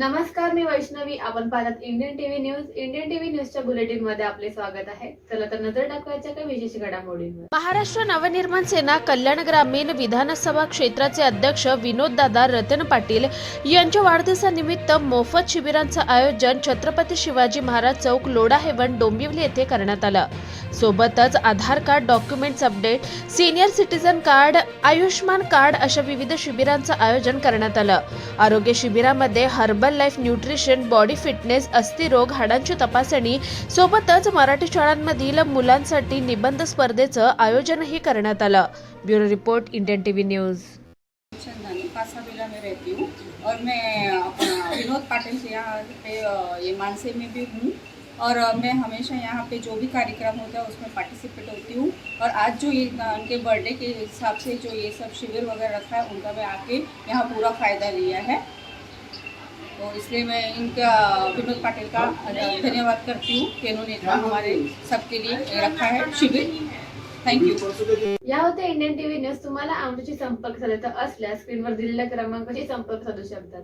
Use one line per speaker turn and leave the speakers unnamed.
नमस्कार मी वैष्णवी. आपण पाहतात Indian TV news Indian TV न्यूजच्या बुलेटिनमध्ये आपले स्वागत आहे. चला तर नजर टाकवायच्या काही विशेष घडामोडींवर.
महाराष्ट्र नवनिर्माण सेना कल्याण ग्रामीण विधानसभा क्षेत्राचे अध्यक्ष विनोददादा रतन पाटील यांच्या वाढदिवसानिमित्त मोफत शिबिरांचं आयोजन छत्रपती शिवाजी महाराज चौक लोढा हेवन डोंबिवली येथे करण्यात आलं. सोबतच Aadhaar card documents update senior citizen card Ayushman card अशा विविध शिबिरांचं आयोजन करण्यात आलं. आरोग्य शिबिरामध्ये Herbalife nutrition body fitness अस्थिरोग हाडांची तपासणी सोबतच मराठी शाळांमधील मुलांसाठी निबंध स्पर्धेचं आयोजनही करण्यात आलं. Bureau report Indian TV news.
में रहती हूँ और मैं अपना विनोद पाटिल के यहाँ पे ये मानसे में भी हूँ. और मैं हमेशा यहाँ पे जो भी कार्यक्रम होता है उसमें पार्टिसिपेट होती हूँ. और आज जो ये उनके बर्थडे के हिसाब से जो ये सब शिविर वगैरह रखा है उनका मैं आके यहाँ पूरा फ़ायदा लिया है. तो इसलिए मैं इनका विनोद पाटिल का धन्यवाद करती हूँ कि इन्होंने हमारे सबके लिए रखा है शिविर। थँक्यू
या होत्या इंडियन टीव्ही न्यूज तुम्हाला आमच्याशी संपर्क साधायचा असल्यास स्क्रीनवर दिलेल्या क्रमांकाशी संपर्क साधू शकतात.